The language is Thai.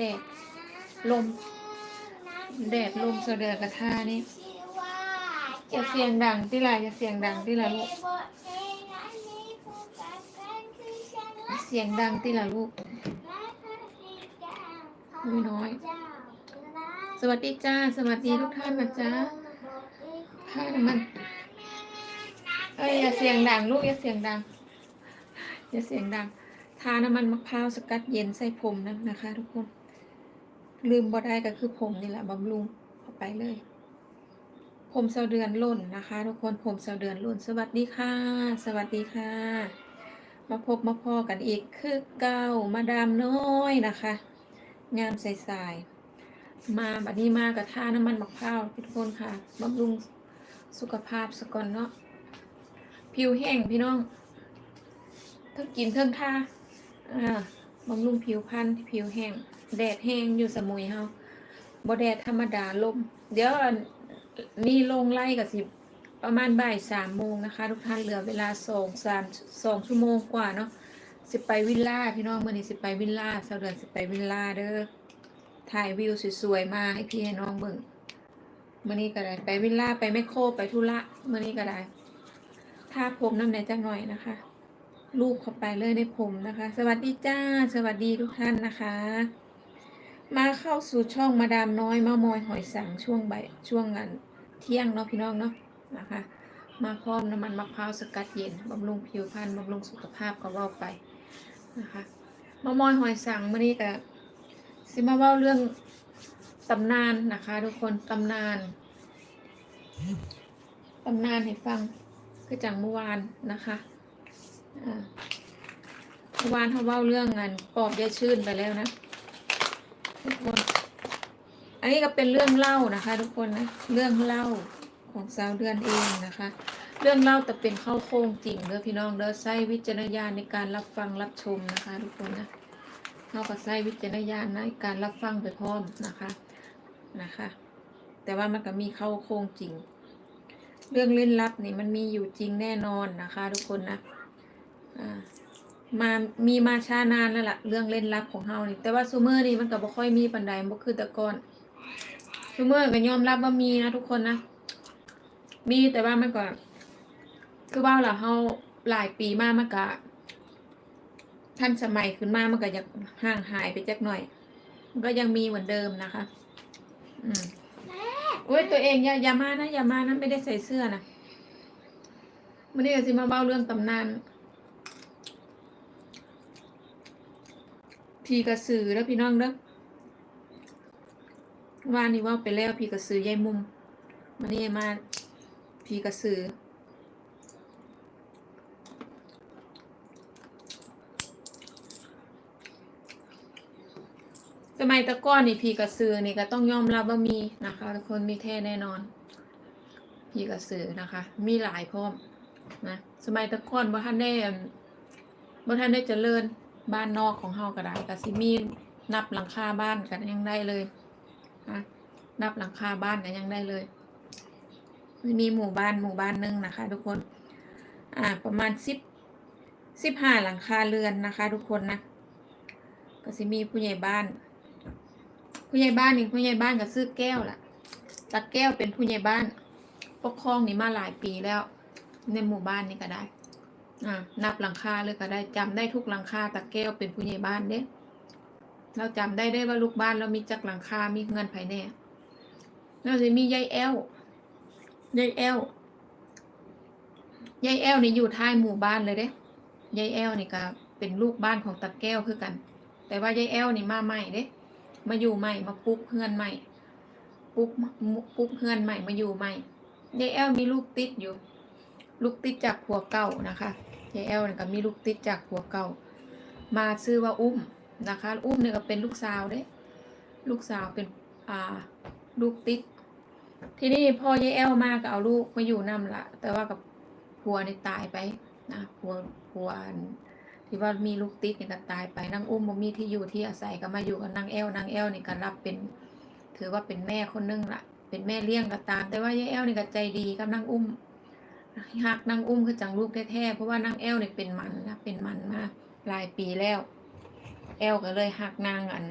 แดดลม แดดลมเสดอกระทานี่อย่าเสียงดังที่ไรอย่าเสียงดังที่ไรลูกเสียงดังที่ไรลูกม่น้อย สวัสดีจ้า สวัสดีทุกท่านนะจ๊ะให้มันเอ้ยอย่าเสียงดังลูกอย่าเสียงดังอย่าเสียงดัง ทาน้ำมันมะพร้าวสกัดเย็นใส่ผมนั่นนะคะ ทุกคน ลืมบ่ได้ก็คือผมนี่แหละบำรุงเข้าไปเลย ผมเสาเดือนล่นนะคะ ทุกคนผมเสาเดือนล่น สวัสดีค่ะ สวัสดีค่ะ มาพบมาพอกันอีกคือเก้ามาดามน้อยนะคะ งามใสๆมาบัดนี้มากับท่าน้ำมันมะพร้าวทุกคนค่ะบำรุงสุขภาพสก่อนเนาะผิวแห้งพี่น้องเทั้งกินเทั้งท่าอ่าบำรุงผิวพรรณผิวแห้ง แดดแห้งอยู่สมุยเฮาบ่แดดธรรมดาลม เดี๋ยวนี่ลงไล่กับสิประมาณบ่ายสามโมงนะคะ ทุกท่านเหลือเวลาสองสามสองชั่วโมงกว่าเนาะสิไปวิลล่าพี่น้องเมื่อนี้สิไปวิลล่าเสาเดือนสิไปวิลล่าเด้อถ่ายวิวสวยๆมาให้พี่ให้น้องเบิ่งเมื่อนี้ก็ได้ไปวิลล่าไปแมคโครไปธุระเมื่อนี้ก็ได้ทาผมน้ำไหนจังหน่อยนะคะ รูปเข้าไปเลยในผมนะคะ สวัสดีจ้า สวัสดีทุกท่านนะคะ มาเข้าสู่ช่องมาดามน้อยมามอยหอยสังช่วงใบช่วงงานเที่ยงเนาะพี่น้องเนาะนะคะ มาพร้อมน้ำมันมะพร้าวสกัดเย็นบำรุงผิวพรรณบำรุงสุขภาพก็ว่าไปนะคะมามอยหอยสังมื่อนี้ก็สิมาเว่าเรื่องตำนานนะคะทุกคนตำนานตำนานให้ฟังคือจังเมื่อวานนะคะเมื่อวานเขาเว่าเรื่องงานปอบยายชื่นไปแล้วนะ ทุกคน อันนี้ก็เป็นเรื่องเล่านะคะ ทุกคนนะ เรื่องเล่าของสาวเดือนเองนะคะ เรื่องเล่าแต่เป็นเข้าโค้งจริงเด้อพี่น้องเด้อใช้วิจารณญาณในการรับฟังรับชมนะคะ ทุกคนนะเราก็ใช้วิจารณญาณในการรับฟังไปพร้อมนะคะนะคะ แต่ว่ามันก็มีเข้าโค้งจริง เรื่องเล่นลับนี่มันมีอยู่จริงแน่นอนนะคะ ทุกคนนะอ่า มามีมาช้านานแล้วล่ะ เรื่องเล่นลับของเฮานี่ แต่ว่าซูเมอร์นี่มันก็บ่ค่อยมีปันใดบ่คือแต่ก่อนซูเมอร์ก็ยอมรับว่ามีนะทุกคนนะ มีแต่ว่ามันก็คือว่าล่ะเฮาหลายปีมากมันก็ท่านสมัยขึ้นมามันก็ยังห่างหายไปจักหน่อย มันก็ยังมีเหมือนเดิมนะคะ อืมโอ้ยตัวเองอย่าอย่ามานะอย่ามานะไม่ได้ใส่เสื้อนะวันนี้ก็สิมาเบ้าเรื่องตำนาน พีกระสือแล้วพี่น้องเด้อว่านี่ว่าไปแล้วพีกระสือยายมุมวันนี้มาพีกระสือสมัยตะก้อนนี่พีกระสือนี่ก็ต้องยอมรับว่ามีนะคะทุกคนมีแท้แน่นอน พีกระสือนะคะ มีหลายพร้อมนะสมัยตะก้อนบ่ท่านได้อั่นบ่ท่านได้เจริญ บ้านนอกของเฮาก็ได้ก็สิมีนับหลังคาบ้านกันยังได้เลยนะนับหลังคาบ้านกันยังได้เลยมีหมู่บ้านหมู่บ้านหนึ่งนะคะ ทุกคน อ่า ประมาณสิบสิบห้าหลังคาเรือนนะคะ ทุกคนนะก็สิมีผู้ใหญ่บ้าน ผู้ใหญ่บ้านนี่ผู้ใหญ่บ้านก็ซื้อแก้วล่ะตาแก้วเป็นผู้ใหญ่บ้าน ปกครองนี่มาหลายปีแล้ว ในหมู่บ้านนี่ก็ได้ อ่านับหลังคาเลยก็ได้จำได้ทุกหลังคาตาแก้วเป็นผู้ใหญ่บ้านเด้เราจำได้ได้ว่าลูกบ้านเรามีจักหลังคา มีเงินภายในแล้วจะมียายแอลยายแอลยายแอลนี่อยู่ท้ายหมู่บ้านเลยเด้ยายแอลนี่ก็เป็นลูกบ้านของตาแก้วคือกัน แต่ว่ายายแอลนี่มาใหม่เด้มาอยู่ใหม่มาปุ๊บเพื่อนใหม่ปุ๊บปุ๊บเพื่อนใหม่มาอยู่ใหม่ยายแอลมีลูกติดอยู่ ลูกติดจากผัวเก่านะคะยายแอลเนี่ยก็มีลูกติดจากผัวเก่า มาชื่อว่าอุ้มนะคะ อุ้มเนี่ยก็เป็นลูกสาวเด้ลูกสาวเป็นอ่าลูกติดทีนี้พ่อยายแอลมาก็เอาลูกมาอยู่นำละแต่ว่ากับผัวเนี่ยตายไปนะผัวผัวที่ว่ามีลูกติดเนี่ยก็ตายไปนางอุ้มบ่มีที่อยู่ที่อาศัยก็มาอยู่กับนางแอลนางแอลนี่ก็รับเป็น ถือว่าเป็นแม่คนนึงละเป็นแม่เลี้ยงก็ตาม แต่ว่ายายแอลนี่ก็ใจดีกับนางอุ้ม หักนางอุ้มคือจังลูกแท้ๆเพราะว่านางแอลเนี่ยเป็นมันนะเป็นมันมาหลายปีแล้ว แอลก็เลยหักนางอัน